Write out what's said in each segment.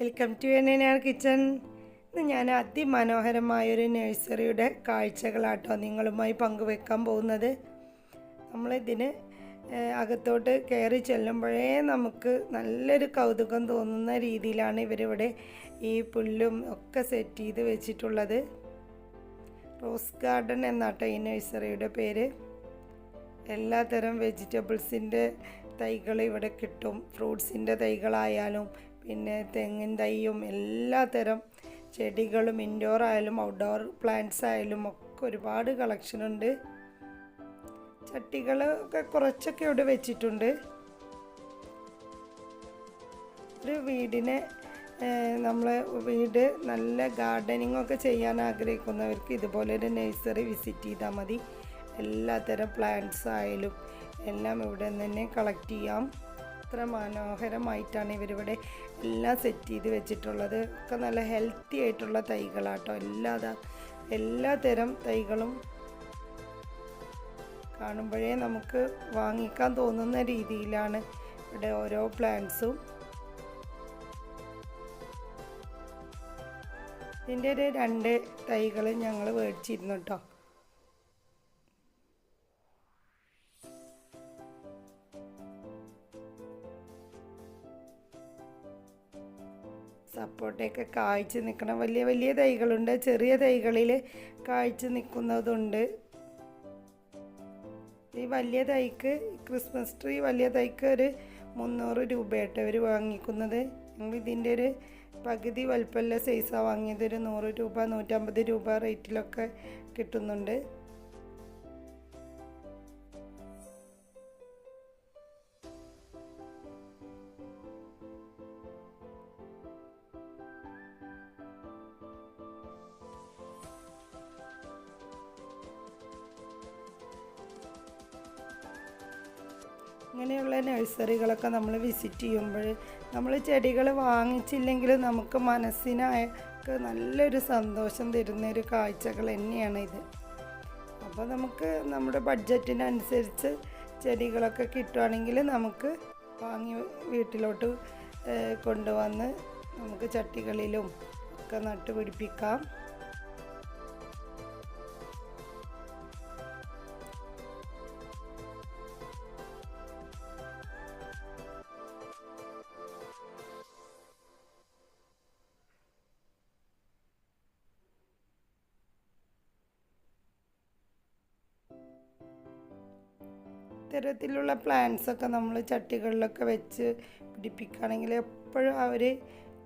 Welcome to N N R kitchen ഇന്ന് ഞാൻ അതിമനോഹരമായൊരു നഴ്സറിയുടെ കാഴ്ചകളാട്ടോ നിങ്ങളുമായി പങ്കുവെക്കാൻ പോകുന്നത്. നമ്മളിതിന് അകത്തോട്ട് കയറി ചെല്ലുമ്പോഴേ നമുക്ക് നല്ലൊരു കൗതുകം തോന്നുന്ന രീതിയിലാണ് ഇവരിവിടെ ഈ പുല്ലും ഒക്കെ സെറ്റ് ചെയ്ത് വെച്ചിട്ടുള്ളത്. റോസ് ഗാർഡൻ എന്നാട്ടോ ഈ നഴ്സറിയുടെ പേര്. എല്ലാത്തരം വെജിറ്റബിൾസിന്റെ തൈകൾ ഇവിടെ കിട്ടും. ഫ്രൂട്ട്സിന്റെ തൈകളായാലും പിന്നെ തെങ്ങിൻ തൈയും എല്ലാത്തരം ചെടികളും ഇൻഡോർ ആയാലും ഔട്ട്ഡോർ പ്ലാന്റ്സ് ആയാലും ഒക്കെ ഒരുപാട് കളക്ഷൻ ഉണ്ട്. ചട്ടികളൊക്കെ കുറച്ചൊക്കെ ഇവിടെ വെച്ചിട്ടുണ്ട്. ഒരു വീടിനെ നമ്മൾ വീട് നല്ല ഗാർഡനിങ് ഒക്കെ ചെയ്യാൻ ആഗ്രഹിക്കുന്നവർക്ക് ഇതുപോലെ ഒരു നഴ്സറി വിസിറ്റ് ചെയ്താൽ മതി. എല്ലാത്തരം പ്ലാന്റ്സ് ആയാലും എല്ലാം ഇവിടെ നിന്ന് തന്നെ കളക്ട് ചെയ്യാം. അത്ര മനോഹരമായിട്ടാണ് ഇവരിവിടെ എല്ലാം സെറ്റ് ചെയ്ത് വെച്ചിട്ടുള്ളത്. ഒക്കെ നല്ല ഹെൽത്തി ആയിട്ടുള്ള തൈകളാട്ടോ. എല്ലാ എല്ലാ തരം തൈകളും കാണുമ്പോഴേ നമുക്ക് വാങ്ങിക്കാൻ തോന്നുന്ന രീതിയിലാണ് ഇവിടെ ഓരോ പ്ലാന്റ്സും ഇതിന്റെ ഒരു രണ്ട് തൈകൾ ഞങ്ങൾ മേടിച്ചിരുന്നു കേട്ടോ സപ്പോർട്ടയൊക്കെ കായ്ച്ച് നിൽക്കണം വലിയ വലിയ തൈകളുണ്ട്. ചെറിയ തൈകളിൽ കായ്ച്ച് നിൽക്കുന്നതുണ്ട്. ഈ വലിയ തൈക്ക് ക്രിസ്മസ് ട്രീ വലിയ തൈക്ക് ഒരു മുന്നൂറ് രൂപയായിട്ട് അവർ വാങ്ങിക്കുന്നത്. ഞങ്ങൾ ഇതിന്റെ ഒരു പകുതി വലുപ്പമുള്ള സൈസാണ് വാങ്ങിയത്. ഒരു നൂറ് രൂപ നൂറ്റമ്പത് രൂപ റേറ്റിലൊക്കെ കിട്ടുന്നുണ്ട്. ഇങ്ങനെയുള്ള നഴ്സറികളൊക്കെ നമ്മൾ വിസിറ്റ് ചെയ്യുമ്പോൾ നമ്മൾ ചെടികൾ വാങ്ങിച്ചില്ലെങ്കിലും നമുക്ക് മനസ്സിനൊക്കെ നല്ലൊരു സന്തോഷം തരുന്ന ഒരു കാഴ്ചകൾ തന്നെയാണ് ഇത്. അപ്പോൾ നമുക്ക് നമ്മുടെ ബഡ്ജറ്റിനനുസരിച്ച് ചെടികളൊക്കെ കിട്ടുവാണെങ്കിൽ നമുക്ക് വാങ്ങി വീട്ടിലോട്ട് കൊണ്ടുവന്ന് നമുക്ക് ചട്ടികളിലും ഒക്കെ നട്ടുപിടിപ്പിക്കാം. ഇത്തരത്തിലുള്ള പ്ലാന്റ്സ് ഒക്കെ നമ്മൾ ചട്ടികളിലൊക്കെ വെച്ച് പിടിപ്പിക്കുകയാണെങ്കിൽ എപ്പോഴും അവർ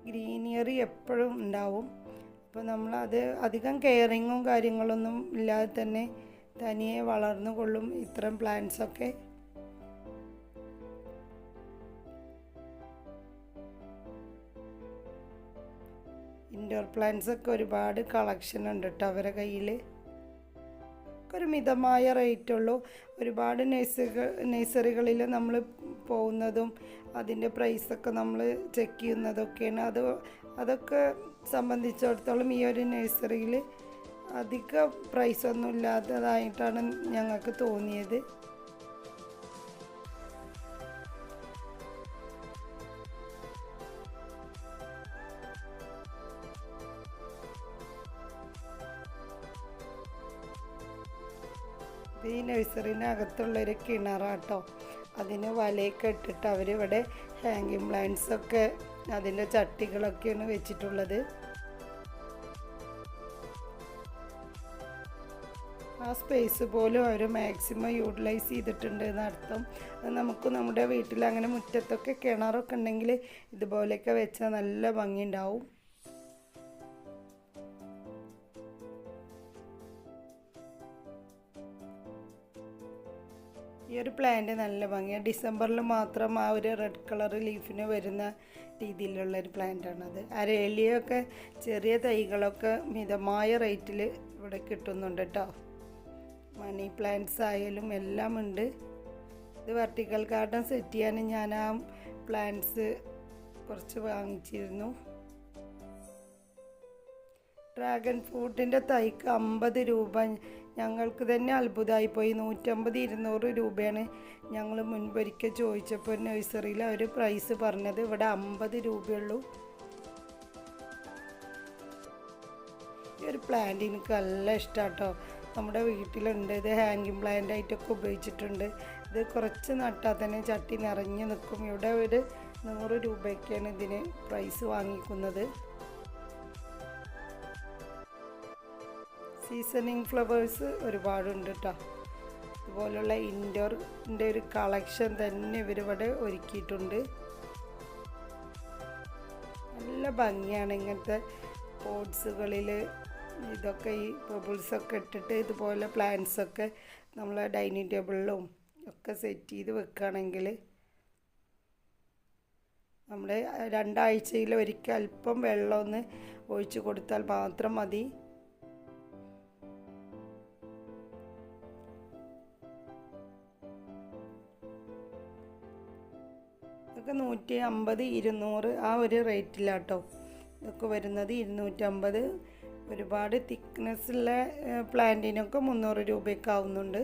ഗ്രീനിയറി എപ്പോഴും ഉണ്ടാവും. അപ്പോൾ നമ്മൾ അത് അധികം കെയറിങ്ങും കാര്യങ്ങളൊന്നും ഇല്ലാതെ തന്നെ തനിയെ വളർന്നു കൊള്ളും ഇത്തരം പ്ലാന്റ്സൊക്കെ ഇൻഡോർ പ്ലാന്റ്സൊക്കെ ഒരുപാട് കളക്ഷൻ ഉണ്ട് കേട്ടോ അവരുടെ കയ്യിൽ ഒരു മിതമായ റേറ്റ് ഉള്ളൂ ഒരുപാട് നഴ്സറികൾ നഴ്സറികളിൽ നമ്മൾ പോകുന്നതും അതിന്റെ പ്രൈസൊക്കെ നമ്മൾ ചെക്ക് ചെയ്യുന്നതൊക്കെയാണ്. അത് അതൊക്കെ സംബന്ധിച്ചിടത്തോളം ഈ ഒരു നഴ്സറിയിൽ അധിക പ്രൈസൊന്നും ഇല്ലാത്തതായിട്ടാണ് ഞങ്ങൾക്ക് തോന്നിയത്. നഴ്സറിനകത്തുള്ളൊരു കിണറാട്ടോ. അതിന് വലയൊക്കെ ഇട്ടിട്ട് അവരിവിടെ ഹാങ്ങിങ് പ്ലാന്റ്സൊക്കെ അതിന്റെ ചട്ടികളൊക്കെയാണ് വെച്ചിട്ടുള്ളത്. ആ സ്പേസ് പോലും അവർ മാക്സിമം യൂട്ടിലൈസ് ചെയ്തിട്ടുണ്ട് എന്നർത്ഥം നമുക്ക് നമ്മുടെ വീട്ടിൽ അങ്ങനെ മുറ്റത്തൊക്കെ കിണറൊക്കെ ഉണ്ടെങ്കിൽ ഇതുപോലെയൊക്കെ വെച്ചാൽ നല്ല ഭംഗിയുണ്ടാവും. ഈ ഒരു പ്ലാന്റ് നല്ല ഭംഗിയാണ് ഡിസംബറിൽ മാത്രം ആ ഒരു റെഡ് കളർ ലീഫിന് വരുന്ന രീതിയിലുള്ള ഒരു പ്ലാന്റാണത് അരേലിയൊക്കെ ചെറിയ തൈകളൊക്കെ മിതമായ റേറ്റിൽ ഇവിടെ കിട്ടുന്നുണ്ട് കേട്ടോ മണി പ്ലാന്റ്സ് ആയാലും എല്ലാം ഉണ്ട്. ഇത് വെർട്ടിക്കൽ ഗാർഡൻ സെറ്റ് ചെയ്യാൻ ഞാൻ ആ പ്ലാന്റ്സ് കുറച്ച് വാങ്ങിച്ചിരുന്നു. ഡ്രാഗൺ ഫ്രൂട്ടിന്റെ തൈക്ക് അമ്പത് രൂപ ഞങ്ങൾക്ക് തന്നെ അത്ഭുതമായിപ്പോയി. നൂറ്റമ്പത് ഇരുന്നൂറ് രൂപയാണ് ഞങ്ങൾ മുൻപൊരിക്കൽ ചോദിച്ചപ്പോൾ നഴ്സറിയിൽ അവർ പ്രൈസ് പറഞ്ഞത്. ഇവിടെ അമ്പത് രൂപയുള്ളൂ. ഈ ഒരു പ്ലാന്റ് എനിക്ക് നല്ല ഇഷ്ടമാട്ടോ. നമ്മുടെ വീട്ടിലുണ്ട്. ഇത് ഹാങ്കിങ് പ്ലാന്റ് ആയിട്ടൊക്കെ ഉപയോഗിച്ചിട്ടുണ്ട്. ഇത് കുറച്ച് നട്ടാൽ തന്നെ ചട്ടി നിറഞ്ഞു നിൽക്കും. ഇവിടെ ഒരു നൂറ് രൂപയ്ക്കാണ് ഇതിന് പ്രൈസ് വാങ്ങിക്കുന്നത്. സീസണിങ് ഫ്ലവേഴ്സ് ഒരുപാടുണ്ട് കേട്ടോ ഇതുപോലുള്ള ഇൻഡോറിന്റെ ഒരു കളക്ഷൻ തന്നെ ഇവരിവിടെ ഒരുക്കിയിട്ടുണ്ട്. നല്ല ഭംഗിയാണ് ഇങ്ങനത്തെ പോട്ട്സുകളിൽ ഇതൊക്കെ ഈ ബബിൾസൊക്കെ ഇട്ടിട്ട് ഇതുപോലെ പ്ലാന്റ്സൊക്കെ നമ്മൾ ഡൈനിങ് ടേബിളിലും ഒക്കെ സെറ്റ് ചെയ്ത് വെക്കുകയാണെങ്കിൽ നമ്മൾ രണ്ടാഴ്ചയിൽ ഒരിക്കൽ അല്പം വെള്ളം ഒന്ന് ഒഴിച്ച് കൊടുത്താൽ മാത്രം മതി. ഇതൊക്കെ നൂറ്റി അമ്പത് ഇരുന്നൂറ് ആ ഒരു റേറ്റിലാട്ടോ. ഇതൊക്കെ വരുന്നത് ഇരുന്നൂറ്റമ്പത്. ഒരുപാട് തിക്നെസ്സുള്ള പ്ലാന്റിനൊക്കെ മുന്നൂറ് രൂപയൊക്കെ ആവുന്നുണ്ട്.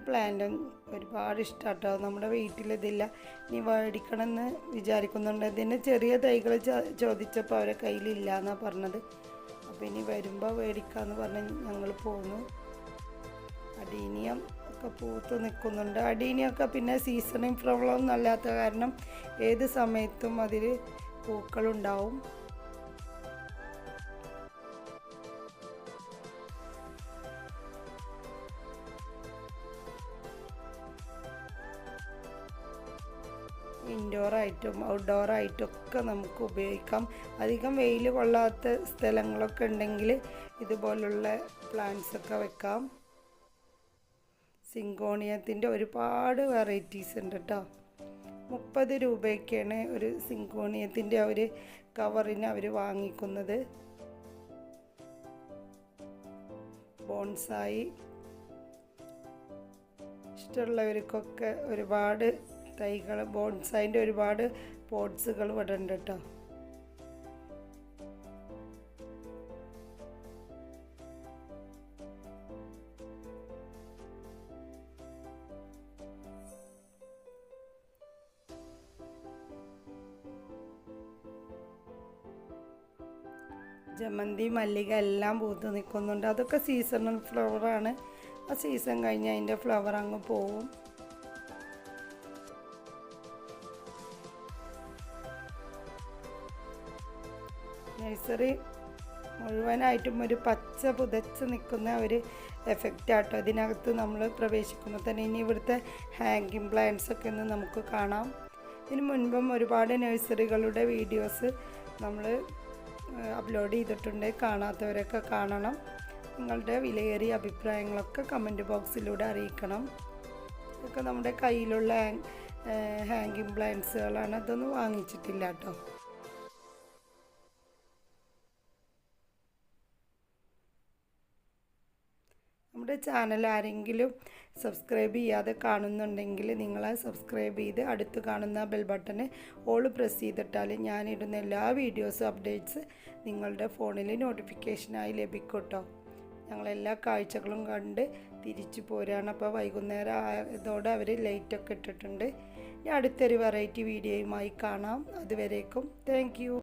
ഒരു പ്ലാന്റ് ഒരുപാട് ഇഷ്ടമാട്ടോ നമ്മുടെ വീട്ടിലിതില്ല. ഇനി മേടിക്കണമെന്ന് വിചാരിക്കുന്നുണ്ട്. ഇതിന്റെ ചെറിയ തൈകൾ ചോദിച്ചപ്പോൾ അവരെ കയ്യിലില്ല എന്നാണ് പറഞ്ഞത്. അപ്പോൾ ഇനി വരുമ്പോൾ മേടിക്കാമെന്ന് പറഞ്ഞ് ഞങ്ങൾ പോന്നു. അടീനിയം ഒക്കെ പൂത്ത് നിൽക്കുന്നുണ്ട് അടീനിയൊക്കെ പിന്നെ സീസണിങ് പ്രോബ്ലം ഒന്നും അല്ലാത്ത കാരണം ഏത് സമയത്തും അതിൽ പൂക്കളുണ്ടാവും. ഇൻഡോറായിട്ടും ഔട്ട്ഡോറായിട്ടും ഒക്കെ നമുക്ക് ഉപയോഗിക്കാം. അധികം വെയിൽ കൊള്ളാത്ത സ്ഥലങ്ങളൊക്കെ ഉണ്ടെങ്കിൽ ഇതുപോലുള്ള പ്ലാന്റ്സ് ഒക്കെ വെക്കാം. സിങ്കോണിയത്തിന്റെ ഒരുപാട് വെറൈറ്റീസ് ഉണ്ട് കേട്ടോ മുപ്പത് രൂപയ്ക്കാണ് ഒരു സിങ്കോണിയത്തിന്റെ അവർ കവറിന് അവർ വാങ്ങിക്കുന്നത്. ബോൺസായി. ഇഷ്ടമുള്ളവർക്കൊക്കെ ഒരുപാട് തൈകൾ ബോൺസായിന്റെ ഒരുപാട് പോട്ട്സുകൾ ഇവിടെ ഉണ്ട് കേട്ടോ. ജമന്തി മല്ലിക എല്ലാം പൂത്ത് നിൽക്കുന്നുണ്ട്. അതൊക്കെ സീസണൽ ഫ്ലവറാണ് ആ സീസൺ കഴിഞ്ഞ് അതിന്റെ ഫ്ലവർ അങ്ങ് പോവും. നഴ്സറി മുഴുവനായിട്ടും ഒരു പച്ച പുതച്ച് നിൽക്കുന്ന ഒരു എഫക്റ്റ് ഇതിനകത്ത് നമ്മൾ പ്രവേശിക്കുമ്പോൾ തന്നെ ഇനി ഇവിടുത്തെ ഹാങ്കിങ് പ്ലാന്റ്സ് ഒക്കെ ഒന്ന് നമുക്ക് കാണാം. ഇതിനു മുൻപും ഒരുപാട് നഴ്സറികളുടെ വീഡിയോസ് നമ്മൾ അപ്ലോഡ് ചെയ്തിട്ടുണ്ട്. കാണാത്തവരൊക്കെ കാണണം. നിങ്ങളുടെ വിലയേറിയ അഭിപ്രായങ്ങളൊക്കെ കമന്റ് ബോക്സിലൂടെ അറിയിക്കണം. ഇതൊക്കെ നമ്മുടെ കയ്യിലുള്ള ഹാങ്കിങ് പ്ലാന്റ്സുകളാണ് അതൊന്നും വാങ്ങിച്ചിട്ടില്ല കേട്ടോ ചാനൽ ആരെങ്കിലും സബ്സ്ക്രൈബ് ചെയ്യാതെ കാണുന്നുണ്ടെങ്കിൽ നിങ്ങൾ സബ്സ്ക്രൈബ് ചെയ്ത് അടുത്ത് കാണുന്ന ബെൽ ബട്ടണ് ഓൾ പ്രസ് ചെയ്തിട്ടാൽ ഞാനിടുന്ന എല്ലാ വീഡിയോസും അപ്ഡേറ്റ്സ് നിങ്ങളുടെ ഫോണിൽ നോട്ടിഫിക്കേഷനായി ലഭിക്കും കേട്ടോ ഞങ്ങളെല്ലാ കാഴ്ചകളും കണ്ട് തിരിച്ചു പോരാണ്. അപ്പോൾ വൈകുന്നേരം ആയതോടെ അവർ ലൈറ്റൊക്കെ ഇട്ടിട്ടുണ്ട്. ഇനി അടുത്തൊരു വെറൈറ്റി വീഡിയോയുമായി കാണാം. അതുവരേക്കും താങ്ക്